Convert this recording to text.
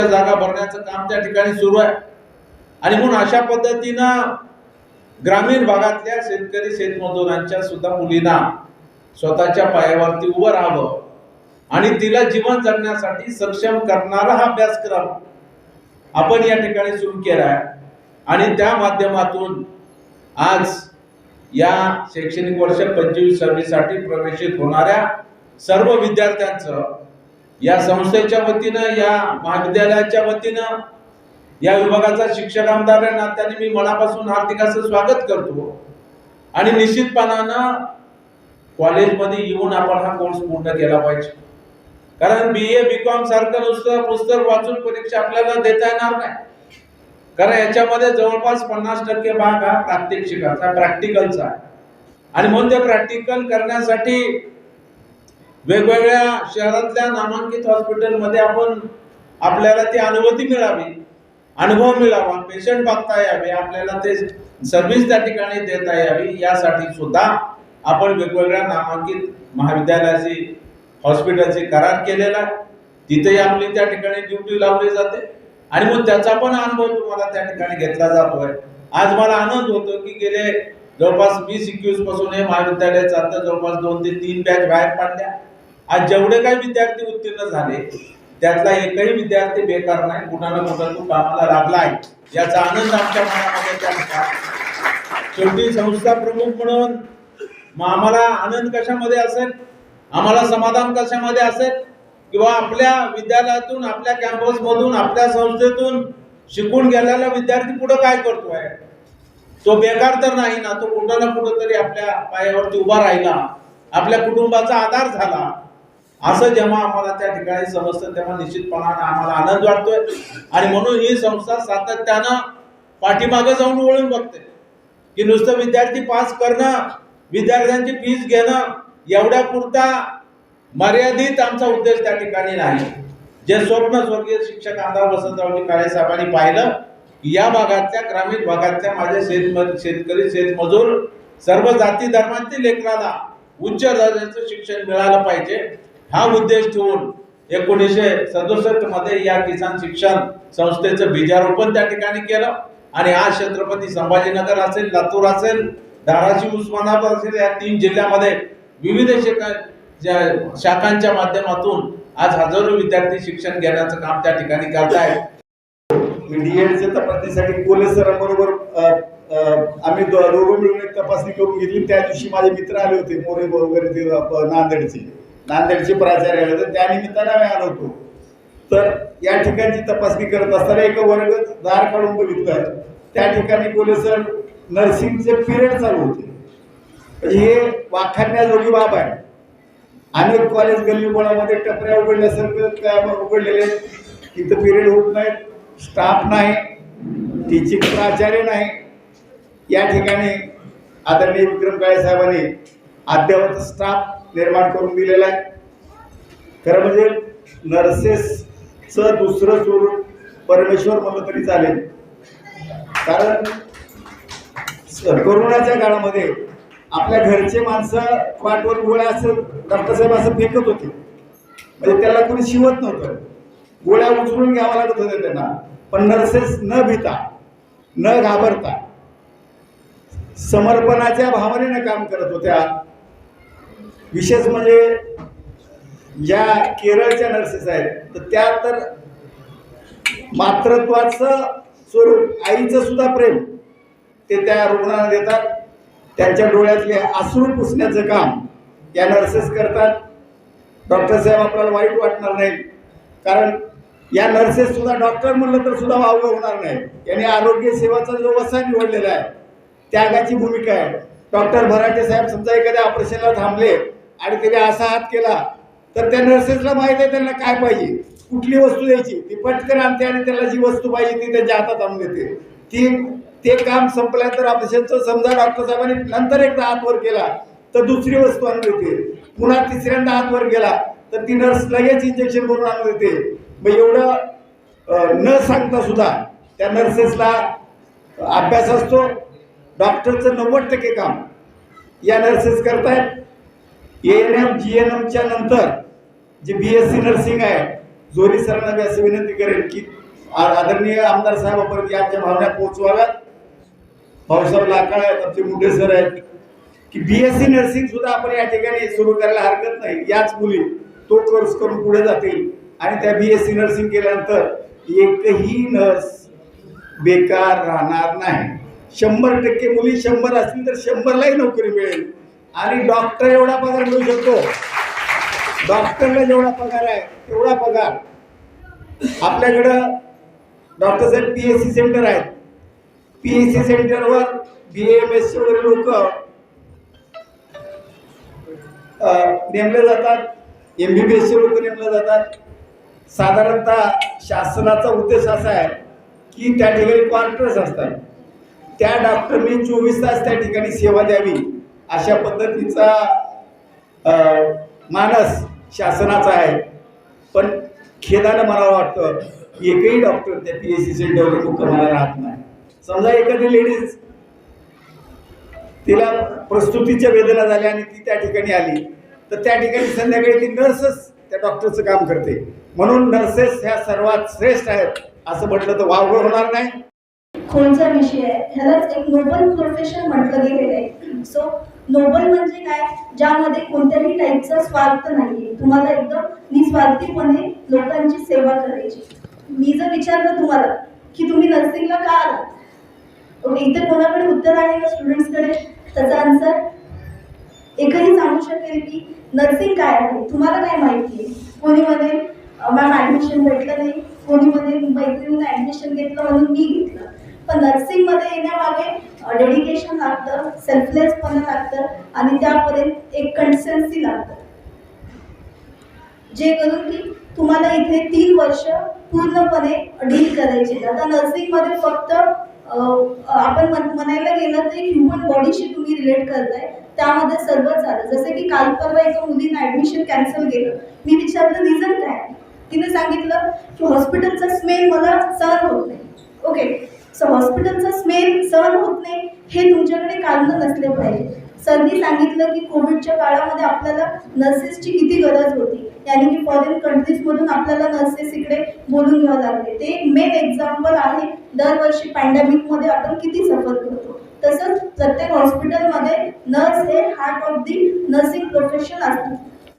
जागा भरण्याचं काम त्या ठिकाणी सुरू आहे. आणि म्हणून अशा पद्धतीनं ग्रामीण भागातल्या शेतकरी शेतमजुरांच्या सुद्धा मुलींना स्वतःच्या पायावरती उभं राहावं आणि तिला जीवन जगण्यासाठी सक्षम करणारा हा अभ्यासक्रम आपण या ठिकाणी सुरू केला आहे आणि त्या माध्यमातून आज या शैक्षणिक वर्ष पंचवीस सव्वीससाठी प्रवेशित होणाऱ्या सर्व विद्यार्थ्यांचं या संस्थेच्या वतीनं या महाविद्यालयाच्या वतीनं या विभागाचा शिक्षक आमदार या नात्याने मी मनापासून हार्दिक असं स्वागत करतो. आणि निश्चितपणानं कॉलेजमध्ये येऊन आपण हा कोर्स पूर्ण केला पाहिजे. कारण बी ए बी कॉम सारखं नुसतं पुस्तक वाचून परीक्षा आपल्याला देता येणार नाही. कारण याच्यामध्ये जवळपास पन्नास टक्के भाग हा प्रात्यक्षिकाचा प्रॅक्टिकलचा आहे. आणि म्हणून ते प्रॅक्टिकल करण्यासाठी वेगवेगळ्या शहरातल्या नामांकित हॉस्पिटलमध्ये आपण आपल्याला ती अनुभूती मिळावी अनुभव मिळावा पेशंट बघता यावे आपल्याला ते सर्व्हिस त्या ठिकाणी देता यावी यासाठी सुद्धा आपण वेगवेगळ्या नामांकित महाविद्यालयाची हॉस्पिटलचे करार केलेला आहे. तिथेही आपली त्या ठिकाणी ड्युटी लावली जाते आणि मग त्याचा पण अनुभव तुम्हाला त्या ठिकाणी घेतला जातोय. आज मला आनंद होतो की गेले जवळपास वीस एकवीसपासून हे महाविद्यालय चालतं जवळपास दोन ते तीन बॅच बाहेर पाडल्या. आज जेवढे काही विद्यार्थी उत्तीर्ण झाले त्यातला एकही विद्यार्थी बेकार नाही. कुठं ना कुठं तो कामाला लागला आहे याचा आनंद आमच्या मनामध्ये शेवटी संस्था प्रमुख म्हणून मग आम्हाला आनंद कशामध्ये असेल? आम्हाला समाधान कशामध्ये असेल? किंवा आपल्या विद्यालयातून आपल्या कॅम्पस मधून आपल्या संस्थेतून शिकून गेलेला विद्यार्थी पुढे काय करतोय? तो बेकार तर नाही ना तो कुठं ना कुठं तरी आपल्या पायावरती उभा राहिला आपल्या कुटुंबाचा आधार झाला असं जेव्हा आम्हाला त्या ठिकाणी समजतं तेव्हा निश्चितपणाने आम्हाला आनंद वाटतोय. आणि म्हणून ही संस्था सातत्यानं पाठीमागे जाऊन वळून बघते. की नुसतं विद्यार्थी पास करणं विद्यार्थ्यांची फीस घेणं एवढ्या पुरता मर्यादित आमचा उद्देश त्या ठिकाणी नाही. जे स्वप्न स्वर्गीय शिक्षक आमदार वसंतरावजी काळे साहेबांनी पाहिलं या भागातल्या ग्रामीण भागातल्या माझे शेत शेतकरी शेतमजूर सर्व जाती धर्मांतील लेकराला उच्च दर्जाचं शिक्षण मिळालं पाहिजे. हा उद्देश ठेवून एकोणीसशे सदुसष्टमध्ये या किसान शिक्षण संस्थेचं बीजारोपण त्या ठिकाणी केलं. आणि आज छत्रपती संभाजीनगर असेल लातूर असेल धाराशिव उस्मानाबाद असेल या तीन जिल्ह्यामध्ये विविध शाखा शाखांच्या माध्यमातून आज हजारो विद्यार्थी शिक्षण घेण्याचं काम त्या ठिकाणी करतायत. मी डीएडच्या तपासणीसाठी कोले सरांबरोबर आम्ही दोघं मिळून एक तपासणी करून घेतली. त्या दिवशी माझे मित्र आले होते मोरे वगैरे ते नांदेडचे. नांदेडचे प्राचार्य होते त्या निमित्तानं आम्ही आलो होतो. तर या ठिकाणची तपासणी करत असताना एक वर्ग दार काढून बघितलं त्या ठिकाणी पोलिसर नर्सिंगचे पिरियड चालू होते. म्हणजे हे वाखाण्याजोगी बाब आहे. अनेक कॉलेज गल्लीबोळामध्ये टपऱ्या उघडल्यासारखं काय उघडलेले आहेत. तिथं पिरियड होत नाहीत स्टाफ नाही टीचिंग प्राचार्य नाही. या ठिकाणी आदरणीय विक्रम काळे साहेबांनी अद्ययावत स्टाफ निर्माण करून दिलेला आहे. खरं म्हणजे नर्सेसचं दुसरं स्वरूप परमेश्वर म्हणलं तरी चालेल. कारण कोरोनाच्या काळामध्ये आपल्या घरचे माणसं पाठवर गोळ्या असं डॉक्टर साहेब असं फेकत होते. म्हणजे त्याला कोणी शिवत नव्हतं. गोळ्या उचलून घ्यावा लागत होत्या त्यांना. पण नर्सेस न भीता न घाबरता समर्पणाच्या भावनेनं काम करत होत्या. विशेष म्हणजे ज्या केरळच्या नर्सेस आहेत तर त्या तर मातृत्वाचं स्वरूप आईचं सुद्धा प्रेम ते त्या रुग्णाला देतात. त्यांच्या डोळ्यातले आसरू पुसण्याचं काम या नर्सेस करतात. डॉक्टर साहेब आपल्याला वाईट वाटणार नाही कारण या नर्सेस सुद्धा डॉक्टर म्हणलं तर सुद्धा वावगं होणार नाही. यांनी आरोग्य सेवाचा जो वसा निवडलेला आहे त्यागाची भूमिका आहे. डॉक्टर भराटे साहेब समजा एखाद्या ऑपरेशनला थांबले आणि त्याने असा हात केला तर त्या नर्सेसला माहिती आहे त्यांना काय पाहिजे. कुठली वस्तू द्यायची? ती पटकन आणते आणि त्याला जी वस्तू पाहिजे ती त्यांच्या हातात आणून देते. ती ते काम संपल्यानंतर ऑपरेशनचं समजा डॉक्टर साहेबांनी नंतर एकदा हातवर केला तर दुसरी वस्तू आणून देते. पुन्हा तिसऱ्यांदा हातवर गेला तर ती नर्स लगेच इंजेक्शन करून आणून देते. मग एवढं न सांगता सुद्धा त्या नर्सेसला अभ्यास असतो. डॉक्टरचं नव्वद टक्के काम या नर्सेस करतायत. A N M G N एमच्या नंतर जे बी एस सी नर्सिंग आहे जोरी सरांना मी असं विनंती करेन की आदरणीय आमदार साहेबांपर्यंत या आमच्या भावना पोहोचवाव्यात. भाऊसाहेब लाकाळ आहेत आमचे मुंडे सर आहेत. की बी एस नर्सिंग सुद्धा आपण या ठिकाणी सुरू करायला हरकत नाही. याच मुली तो कोर्स करून पुढे जातील. आणि त्या बी एस सी नर्सिंग केल्यानंतर एकही नर्स बेकार राहणार नाही. शंभर टक्के मुली शंभर असतील तर शंभरलाही नोकरी मिळेल. आणि डॉक्टर एवढा पगार मिळू शकतो. डॉक्टरला जेवढा पगार आहे तेवढा पगार. आपल्याकडं डॉक्टर साहेब पी एस सी सेंटर आहेत. पी एस सी सेंटरवर बी एम एस सी वगैरे लोक नेमले जातात. M B B S C लोक नेमले जातात. साधारणतः शासनाचा उद्देश असा आहे की त्या ठिकाणी क्वार्टर्स असतात. त्या डॉक्टरनी चोवीस तास त्या ठिकाणी सेवा द्यावी. अशा पद्धतीचा मानस शासनाचा आहे. पण खेदानं मला वाटतं एकही डॉक्टर त्या पी एस सी सेंटरवर मुक्कामाला राहत नाही. समजा एखादी लेडीज तिला प्रस्तुतीच्या वेदना झाल्या आणि ती त्या ठिकाणी आली तर त्या ठिकाणी संध्याकाळी ती नर्सच त्या डॉक्टरचं काम करते. म्हणून नर्सेस ह्या सर्वात श्रेष्ठ आहेत असं म्हटलं तर वावगं होणार नाही. कोणचा विषय आहे? ह्यालाच एक नोबल प्रोफेशन म्हटलं गेलेलं आहे. सो नोबल म्हणजे काय? ज्यामध्ये कोणत्याही टाईपचा स्वार्थ नाहीये. तुम्हाला एकदम निस्वार्थीपणे लोकांची सेवा करायची. मी जर विचारलं तुम्हाला की तुम्ही नर्सिंगला का आलात? ओके कोणाकडे उत्तर आहे का स्टुडंट्सकडे त्याचा आन्सर एकही सांगू शकेल की नर्सिंग काय आहे? तुम्हाला काय माहिती आहे? कोणी म्हणे मॅम ॲडमिशन भेटलं नाही. कोणी म्हणे मैत्रिणीनं ॲडमिशन घेतलं म्हणून मी घेतलं. पण नर्सिंगमध्ये येण्यामागे डेडिकेशन लागतं सेल्फलेसपणा लागतं आणि त्यापर्यंत एक कन्सिस्टन्सी लागतं. जे करून की तुम्हाला इथे तीन वर्ष पूर्णपणे डील करायचे आता नर्सिंगमध्ये फक्त आपण म्हणायला गेलं तर ह्युमन बॉडीशी तुम्ही रिलेट करताय. त्यामध्ये सर्वच आलं जसं की काल परवा एका मुलीनं ॲडमिशन कॅन्सल केलं. मी विचारलं रिझन काय? तिने सांगितलं की हॉस्पिटलचा स्मेल मला सहन होत नाही. ओके. सो हॉस्पिटलचा स्मेल सहन होत नाही हे तुमच्याकडे कारण नसले पाहिजे. सरनी सांगितलं की कोविडच्या काळामध्ये आपल्याला नर्सेसची किती गरज होती. यानी की फॉरेन कंट्रीजमधून आपल्याला नर्सेस इकडे बोलून घ्यावं लागले. ते एक मेन एक्झाम्पल आहे दरवर्षी पॅन्डेमिकमध्ये आपण किती सफर करतो. तसंच प्रत्येक हॉस्पिटलमध्ये नर्स हे heart of the nursing profession असतं.